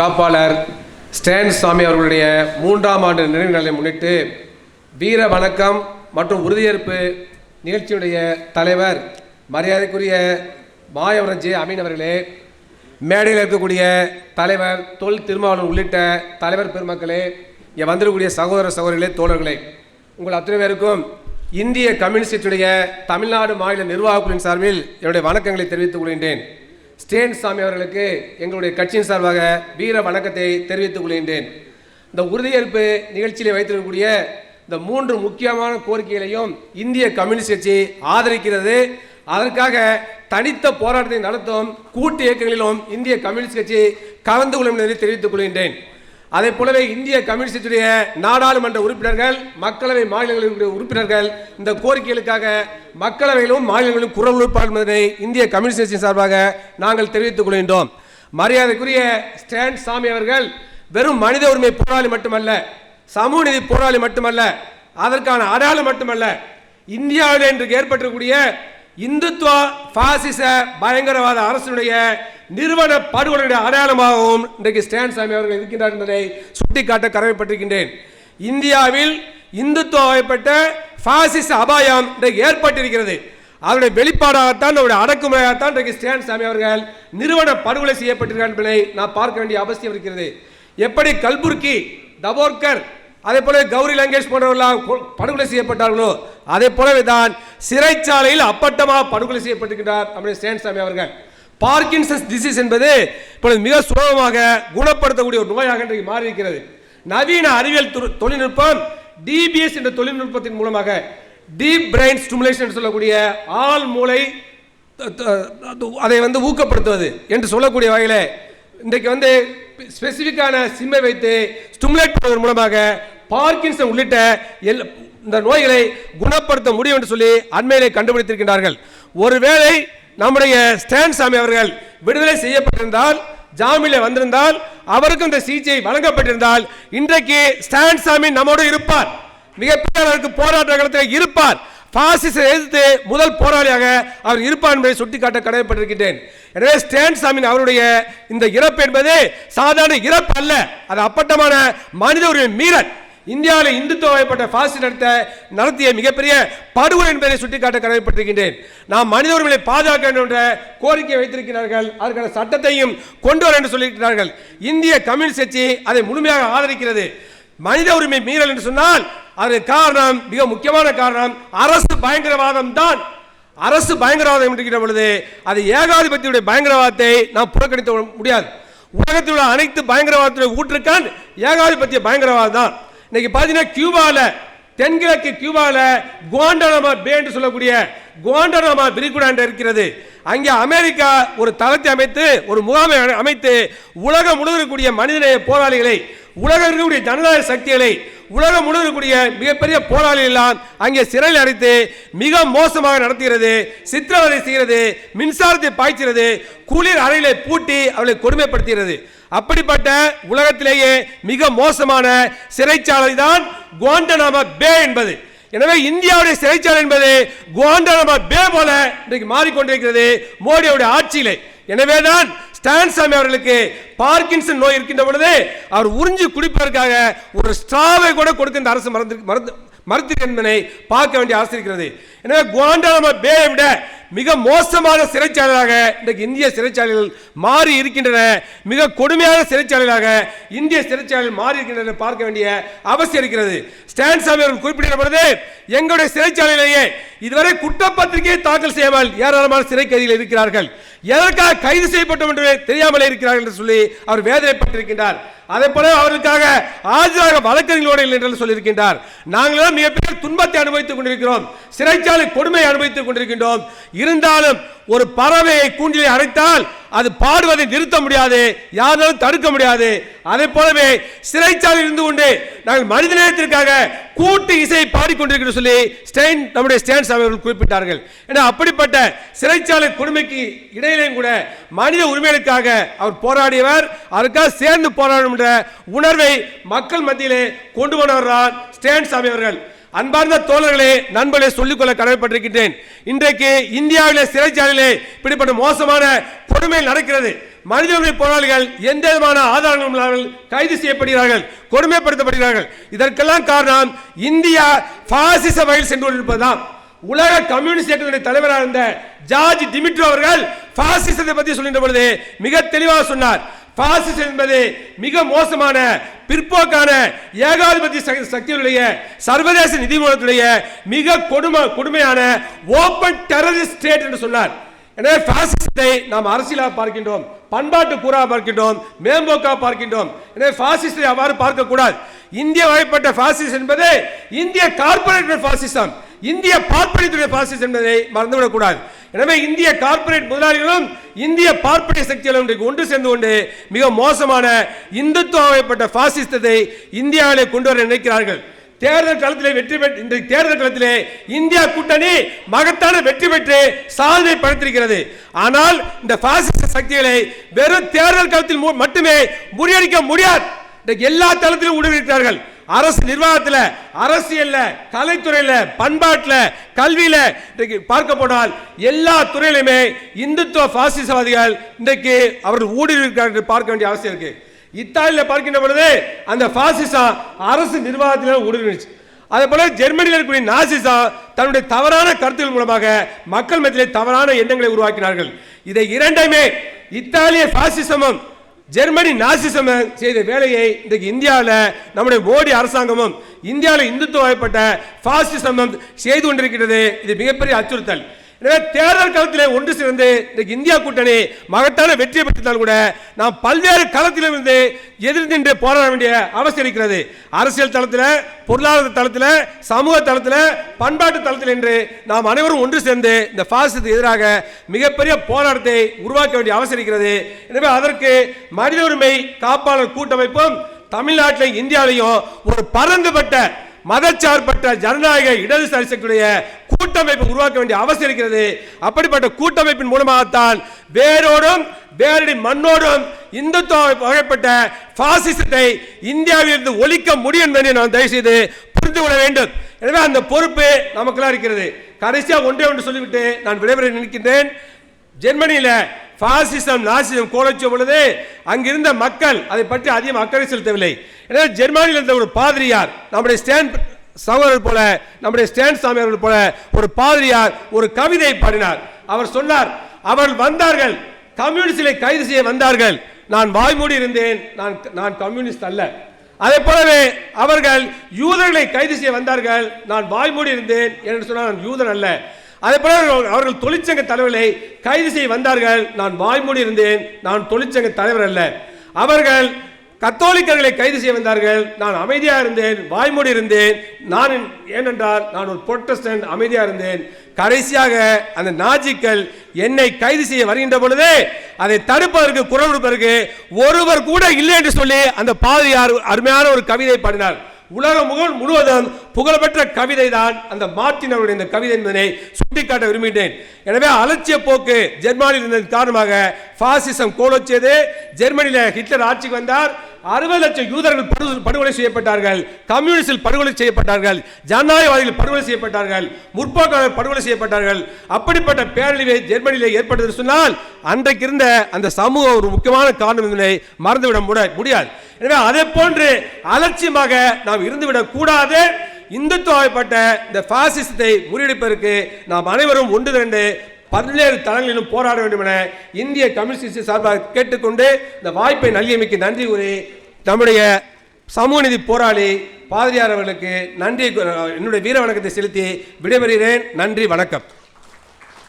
காப்பாளர் ஸ்டான் சாமி அவர்களுடைய மூன்றாம் ஆண்டு நினைவு நாளை முன்னிட்டு வீர வணக்கம் மற்றும் உறுதியேற்பு நிகழ்ச்சியுடைய தலைவர் மரியாதைக்குரிய மாயவரம் அமீன் அவர்களே மேடையில் இருக்கக்கூடிய தலைவர் தொல் திருமாவளவன் உள்ளிட்ட தலைவர் பெருமக்களே இங்கே வந்திருக்கக்கூடிய சகோதர சகோதரிகளே தோழர்களே உங்கள் அத்தனை பேருக்கும் இந்திய கம்யூனிஸ்டுடைய தமிழ்நாடு மாநில நிர்வாகக் குழுவின் சார்பில் என்னுடைய வணக்கங்களை தெரிவித்துக் கொள்கின்றேன். ஸ்டேன் சாமி அவர்களுக்கு எங்களுடைய கட்சியின் சார்பாக வீர வணக்கத்தை தெரிவித்துக் கொள்கின்றேன். இந்த உறுதியேற்பு நிகழ்ச்சியில் வைத்திருக்கக்கூடிய இந்த மூன்று முக்கியமான கோரிக்கைகளையும் இந்திய கம்யூனிஸ்ட் கட்சி ஆதரிக்கிறது. அதற்காக தனித்த போராட்டத்தை நடத்தும் கூட்டு இயக்கங்களிலும் இந்திய கம்யூனிஸ்ட் கட்சி கலந்து கொள்ளும் என்பதை தெரிவித்துக் கொள்கின்றேன். அதே போலவே இந்திய கம்யூனிஸ்டுடைய நாடாளுமன்ற உறுப்பினர்கள் மக்களவை மாநிலங்களின் உறுப்பினர்கள் இந்த கோரிக்கைகளுக்காக மக்களவையிலும் மாநிலங்களிலும் குரல் கொடுப்பார்கள் இந்திய கம்யூனிஸ்ட் கட்சியின் சார்பாக நாங்கள் தெரிவித்துக் கொள்கின்றோம். மரியாதைக்குரிய ஸ்டேன் சாமி அவர்கள் வெறும் மனித உரிமை போராளி மட்டுமல்ல சமூக நீதி போராளி மட்டுமல்ல அதற்கான அடையாளம் மட்டுமல்ல இந்தியாவில் இன்றைக்கு ஏற்பட்டிருக்கக்கூடிய இந்துத்துவ பாசிச பயங்கரவாத அரசினுடைய நிறுவன படுகொலையுடைய அடையாளமாகவும் இன்றைக்கு ஸ்டான் சாமி அவர்கள் இருக்கின்றார் என்பதை சுட்டிக்காட்ட கடமைப்பட்டிருக்கின்றேன். இந்தியாவில் இந்துத்துவப்பட்ட பாசிச அபாயம் இன்றைக்கு ஏற்பட்டிருக்கிறது. அதனுடைய வெளிப்பாடாகத்தான் அவருடைய அடக்குமுறையாகத்தான் இன்றைக்கு ஸ்டான் சாமி அவர்கள் நிறுவன படுகொலை செய்யப்பட்டிருக்கிறார் என்பதை நான் பார்க்க வேண்டிய அவசியம் இருக்கிறது. எப்படி கல்புர்கி தபோர்கர் அதே போல கௌரி லங்கேஷ் போன்றவர்களால் படுகொலை செய்யப்பட்டார்களோ அதே போலவே தான் சிறைச்சாலையில் அப்பட்டமாக படுகொலை செய்யப்பட்டிருக்கிறார் நம்முடைய ஸ்டான் சாமி அவர்கள். பார்க்கின்சன்ஸ் டிசீஸ் என்பது இப்பொழுது மிக சுலபமாக குணப்படுத்தக்கூடிய ஒரு நோயாக இன்றைக்கு மாறி இருக்கிறது நவீன அறிவியல் தொழில்நுட்பம் டிபிஎஸ் என்ற தொழில்நுட்பத்தின் மூலமாக டீப் பிரெயின் ஸ்டிமுலேஷன் சொல்லக்கூடிய ஆள் மூளை அதை வந்து ஊக்கப்படுத்துவது என்று சொல்லக்கூடிய வகையில் இன்றைக்கு வந்து ஸ்பெசிஃபிக்கான சிம்மை வைத்து ஸ்டிமுலேட் பண்ணுவதன் மூலமாக பார்க்கின்சன் உள்ளிட்ட எல் இந்த நோய்களை குணப்படுத்த முடியும் என்று சொல்லி அண்மையிலே கண்டுபிடித்திருக்கின்றார்கள். ஒருவேளை நம்முடைய ஸ்டான் சாமி அவர்கள் விடுதலை செய்யப்பட்டிருந்தால் ஜாமீனில் வந்திருந்தால் அவருக்கும் இந்த சிகிச்சை வழங்கப்பட்டிருந்தால் இன்றைக்கு ஸ்டான் சாமி நம்மோடு இருப்பார். மிகப்பெரிய அளவுக்கு போராட்ட காலத்தில் இருப்பார். பாசிசை எதிர்த்து முதல் போராளியாக அவர் இருப்பார் என்பதை சுட்டிக்காட்ட கடமைப்பட்டிருக்கின்றேன். எனவே ஸ்டான் சாமி அவருடைய இந்த இறப்பு என்பது சாதாரண இறப்பு அல்ல. அது அப்பட்டமான மனித உரிமை மீறல். இந்தியாவில் இந்துத்துவ வகைப்பட்ட பாசி நடத்த நடத்திய மிகப்பெரிய படுகொலை என்பதை சுட்டிக்காட்ட கடமைப்பட்டிருக்கின்றேன். நாம் மனித உரிமையை பாதுகாக்க வேண்டும் என்ற கோரிக்கை வைத்திருக்கிறார்கள். அதற்கான சட்டத்தையும் கொண்டு வர என்று சொல்லியிருக்கிறார்கள். இந்திய கம்யூனிஸ்ட் கட்சி அதை முழுமையாக ஆதரிக்கிறது. மனித உரிமை மீறல் என்று சொன்னால் அதற்கு காரணம் மிக முக்கியமான காரணம் அரசு பயங்கரவாதம் தான். அரசு பயங்கரவாதம் என்கிற பொழுது அது ஏகாதிபத்தியுடைய பயங்கரவாதத்தை நாம் புறக்கணித்து முடியாது. உலகத்தில் உள்ள அனைத்து பயங்கரவாதத்துடைய ஊற்றுக்கான் ஏகாதிபத்திய பயங்கரவாதம் தான். இன்னைக்கு பார்த்தீங்கன்னா கியூபாவில் தென்கிழக்கு கியூபாவில் குவாண்டனமா பே என்று சொல்லக்கூடிய குவாண்டனமா விரிகுடா இருக்கிறது. அங்கே அமெரிக்கா ஒரு தளத்தை அமைத்து ஒரு முகாமை அமைத்து உலகம் முழுவதும் இருக்கக்கூடிய மனிதநேய போராளிகளை உலகம் இருக்கக்கூடிய ஜனநாயக சக்திகளை உலகம் முழுவதற்குரிய மிகப்பெரிய போராளிகள் எல்லாம் அங்கே சிறையில் அடைத்து மிக மோசமாக நடத்துகிறது சித்திரவதை செய்கிறது மின்சாரத்தை பாய்ச்சுகிறது குளிர் அறையிலே பூட்டி அவளை கொடுமைப்படுத்துகிறது. அப்படிப்பட்ட உலகத்திலேயே மிக மோசமான சிறைச்சாலை தான் குவாண்டனாமா பே என்பது. எனவே இந்தியாவுடைய சிறைச்சாலை என்பது குவாண்டனாமா பே போல இன்றைக்கு மாறிக்கொண்டிருக்கிறது மோடியுடைய ஆட்சியிலே. எனவேதான் ஸ்டான் சாமி அவர்களுக்கு பார்க்கின்சன் நோய் இருக்கின்ற பொழுது அவர் உறிஞ்சி குடிப்பதற்காக ஒரு ஸ்ட்ராவை கூட கொடுக்க இந்த அரசு மறந்து மறந்து மறுத்து என்பதை பார்க்க வேண்டிய அவசியம் இருக்கிறது எனவே குவாண்டனாமா பேயை விட மிக மோசமான சிறைச்சாலையாக இன்றைக்கு இந்திய சிறைச்சாலைகள் மாறி இருக்கின்றன. மிக கொடுமையான சிறைச்சாலைகளாக இந்திய சிறைச்சாலைகள் மாறி இருக்கின்றன பார்க்க வேண்டிய அவசியம் இருக்கிறது. ஸ்டான் சாமி அவர்கள் குறிப்பிட்ட பொழுது எங்களுடைய சிறைச்சாலையிலேயே இதுவரை குற்றப்பத்திரிகையை தாக்கல் செய்யாமல் ஏராளமான சிறை கைதிகள் இருக்கிறார்கள். எதற்காக கைது செய்யப்பட்டோம் என்று தெரியாமலே இருக்கிறார்கள் என்று சொல்லி அவர் வேதனைப்பட்டிருக்கின்றார். அதே போல அவர்களுக்காக ஆஜராக வழக்கறிஞர்களோடு இல்லை என்று சொல்லியிருக்கின்றார். நாங்களும் மிகப்பெரிய துன்பத்தை அனுபவித்துக் கொண்டிருக்கிறோம். சிறைச்சாலை கொடுமை அனுபவித்துக் கொண்டிருக்கின்றோம். இருந்தாலும் ஒரு பறவையை கூண்டிலே அடைத்தால் அது பாடுவதை நிறுத்த முடியாது யாராலும் தடுக்க முடியாது. அதே போலவே சிறைச்சாலையில் இருந்து கொண்டு நாங்கள் மனிதநேயத்திற்காக கூட்டு இசையை பாடிக்கொண்டிருக்கிறோம் சொல்லி ஸ்டெயின் நம்முடைய ஸ்டேன்ஸ் அவர்கள் குறிப்பிட்டார்கள். ஏன்னா அப்படிப்பட்ட சிறைச்சாலை கொடுமைக்கு இடையிலேயும் கூட மனித உரிமைகளுக்காக அவர் போராடியவர். அதற்காக சேர்ந்து போராடும் என்ற உணர்வை மக்கள் மத்தியிலே கொண்டு வந்தவர் தான் ஸ்டேன் சாமி அவர்கள். அன்பார்ந்த தோழர்களே நண்பர்களே சொல்லிக்கொள்ள கடமைப்பட்டிருக்கின்றேன். இன்றைக்கு இந்தியாவிலே சிறைச்சாலையிலே இப்படிப்பட்ட மோசமான கொடுமை நடக்கிறது. மனித உரிமை போராளிகள் எந்த விதமான ஆதாரங்களும் இல்லாமல் கைது செய்யப்படுகிறார்கள் கொடுமைப்படுத்தப்படுகிறார்கள். இதற்கெல்லாம் காரணம் இந்தியா பாசிச வகையில் சென்று கொண்டிருப்பதுதான். உலக கம்யூனிஸ்ட் இயக்கத்தினுடைய தலைவராக இருந்த ஜார்ஜ் டிமிட்ரோ அவர்கள் பாசிசத்தை பற்றி சொல்கின்ற பொழுது மிக தெளிவாக சொன்னார். பாசிசம் என்பது மிக மோசமான பிற்போக்கான ஏகாதிபத்திய சக்தி- சக்திகளுடைய சர்வதேச நிதி மூலத்துடைய மிக கொடுமை கொடுமையான ஓபன் டெரரிஸ்ட் ஸ்டேட் என்று சொன்னார். எனவே பாசிசத்தை நாம் அரசியலாக பார்க்கின்றோம் பண்பாட்டு கூறாக பார்க்கின்றோம் மேம்போக்காக பார்க்கின்றோம். எனவே பாசிசத்தை அவ்வாறு பார்க்கக்கூடாது. இந்திய வகைப்பட்ட பாசிசம் என்பது இந்திய கார்பரேட் பாசிசம் இந்திய பார்ப்பனியத்துடைய பாசிஸ் என்பதை மறந்துவிடக்கூடாது எனவே இந்திய கார்ப்பரேட் முதலாளிகளும் இந்திய பார்ப்பனிய சக்திகளும் இன்றைக்கு ஒன்று சேர்ந்து கொண்டு மிக மோசமான இந்துத்துவ வகைப்பட்ட பாசிசத்தை இந்தியாவிலே கொண்டு வர நினைக்கிறார்கள். தேர்தல் களத்திலே வெற்றி பெற்று இன்றைக்கு தேர்தல் களத்திலே இந்தியா கூட்டணி மகத்தான வெற்றி பெற்று சாதனை படைத்திருக்கிறது. ஆனால் இந்த பாசிச சக்திகளை வெறும் தேர்தல் களத்தில் மு- மட்டுமே முறியடிக்க முடியாது. எல்லா தளத்திலும் ஊடுருவிட்டார்கள். அரசு நிர்வாகத்தில் அரசியல்ல கலைத்துறையில் பண்பாட்டில் கல்வியில் இன்றைக்கு பார்க்க போனால் எல்லா துறையிலுமே இந்துத்துவ பாசிசவாதிகள் இன்றைக்கு அவர்கள் ஊடுருவிருக்கிறார்கள் என்று பார்க்க வேண்டிய அவசியம் இருக்கு. இத்தாலியில் பார்க்கின்ற பொழுது அந்த பாசிசம் அரசு நிர்வாகத்தில் ஊடுருவிச்சு அதே போல ஜெர்மனியில் இருக்கக்கூடிய நாசிசா தன்னுடைய தவறான கருத்துக்கள் மூலமாக மக்கள் மத்தியிலே தவறான எண்ணங்களை உருவாக்கினார்கள். இதை இரண்டையுமே இத்தாலிய பாசிசமும் ஜெர்மனி நாசிசம் செய்த வேலையை இன்றைக்கு இந்தியாவில் நம்முடைய மோடி அரசாங்கமும் இந்தியாவில் இந்துத்துவ வகைப்பட்ட பாசிசமும் செய்து கொண்டிருக்கிறது. இது மிகப்பெரிய அச்சுறுத்தல். எனவே தேர்தல் காலத்தில் ஒன்று சேர்ந்து இன்றைக்கு இந்தியா கூட்டணி மகத்தான வெற்றி பெற்றிருந்தால் கூட நாம் பல்வேறு களத்திலும் இருந்து எதிர் நின்று போராட வேண்டிய அவசியம் இருக்கிறது. அரசியல் தளத்தில் பொருளாதார தளத்தில் சமூக தளத்தில் பண்பாட்டு தளத்தில் என்று நாம் அனைவரும் ஒன்று சேர்ந்து இந்த பாசிசத்துக்கு எதிராக மிகப்பெரிய போராட்டத்தை உருவாக்க வேண்டிய அவசியம் இருக்கிறது. எனவே அதற்கு மனித உரிமை காப்பாளர் கூட்டமைப்பும் தமிழ்நாட்டில் இந்தியாவிலையும் ஒரு பரந்துபட்ட மதச்சார்பற்ற ஜனநாயக இடதுசாரி சக்தியுடைய கூட்டமைப்பு உருவாக்க வேண்டிய அவசியம் இருக்கிறது. அப்படிப்பட்ட கூட்டமைப்பின் மூலமாகத்தான் வேரோடும் வேரடி மண்ணோடும் இந்துத்துவ வகைப்பட்ட பாசிசத்தை இந்தியாவிலிருந்து ஒழிக்க முடியும் என்பதை நான் தயவு செய்து புரிந்து கொள்ள வேண்டும். எனவே அந்த பொறுப்பு நமக்கெல்லாம் இருக்கிறது. கடைசியாக ஒன்றே ஒன்று சொல்லிவிட்டு நான் விடைபெற நினைக்கின்றேன். ஜெர்மனியில பாசிசம் நாசிசம் கோலச்ச பொழுது அங்கிருந்த மக்கள் அதை பற்றி அதிகம் அக்கறை செலுத்தவில்லை. எனவே ஜெர்மனியில் இருந்த ஒரு பாதிரியார் நம்முடைய ஸ்டான் சகோதரர் போல நம்முடைய ஸ்டான் சாமி அவர்கள் போல ஒரு பாதிரியார் ஒரு கவிதை பாடினார். அவர் சொன்னார் அவர்கள் வந்தார்கள் கம்யூனிஸ்டிலே கைது செய்ய வந்தார்கள். நான் வாய்மூடி இருந்தேன் நான் நான் கம்யூனிஸ்ட் அல்ல. அதே போலவே அவர்கள் யூதர்களை கைது செய்ய வந்தார்கள் நான் வாய்மூடி இருந்தேன் என்று சொன்னால் நான் யூதன் அல்ல. அதே போல அவர்கள் அவர்கள் தொழிற்சங்க தலைவர்களை கைது செய்ய வந்தார்கள் நான் வாய்மூடி இருந்தேன் நான் தொழிற்சங்க தலைவர் அல்ல. அவர்கள் கத்தோலிக்கர்களை கைது செய்ய வந்தார்கள். நான் அமைதியாக இருந்தேன் வாய்மூடி இருந்தேன். நான் ஏனென்றால் நான் ஒரு புரொட்டஸ்டன்ட் அமைதியாக இருந்தேன். கடைசியாக அந்த நாஜிக்கள் என்னை கைது செய்ய வருகின்ற பொழுது அதை தடுப்பதற்கு குரல் கொடுப்பதற்கு ஒருவர் கூட இல்லை என்று சொல்லி அந்த பாதியார் அருமையான ஒரு கவிதை பாடினார். உலகம் முழு- முழுவதும் புகழ்பெற்ற கவிதை தான் அந்த மார்டின் அவருடைய இந்த கவிதை என்பதனை சுட்டிக்காட்ட விரும்புகிறேன் எனவே அலட்சிய போக்கு ஜெர்மனியில் இருந்ததன் காரணமாக பாசிசம் கோலோச்சியது ஜெர்மனியில் ஹிட்லர் ஆட்சிக்கு வந்தார். அறுபது லட்சம் யூதர்கள் படுகொலை செய்யப்பட்டார்கள். கம்யூனிஸ்டில் படுகொலை செய்யப்பட்டார்கள். ஜனநாயகவாதிகள் படுகொலை செய்யப்பட்டார்கள். முற்போக்காளர் படுகொலை செய்யப்பட்டார்கள். அப்படிப்பட்ட பேரழிவை ஜெர்மனியிலே ஏற்பட்டது சொன்னால் அன்றைக்கு இருந்த அந்த சமூகம் ஒரு முக்கியமான காரணம் என்பதை மறந்துவிட முட- முடியாது. எனவே அதே போன்று அலட்சியமாக நாம் இருந்துவிடக் கூடாது. இந்துத்துவப்பட்ட இந்த பாசிசத்தை முறியடிப்பதற்கு நாம் அனைவரும் ஒன்று திரண்டு பல்வேறு தளங்களிலும் போராட வேண்டும் என இந்திய கம்யூனிஸ்ட் சார்பாக கேட்டுக்கொண்டு இந்த வாய்ப்பை நல்கியமைக்கு நன்றி கூறி நம்முடைய சமூக நீதி போராளி பாதிரியார் அவர்களுக்கு நன்றி என்னுடைய வீர வணக்கத்தை செலுத்தி விடைபெறுகிறேன். நன்றி வணக்கம்.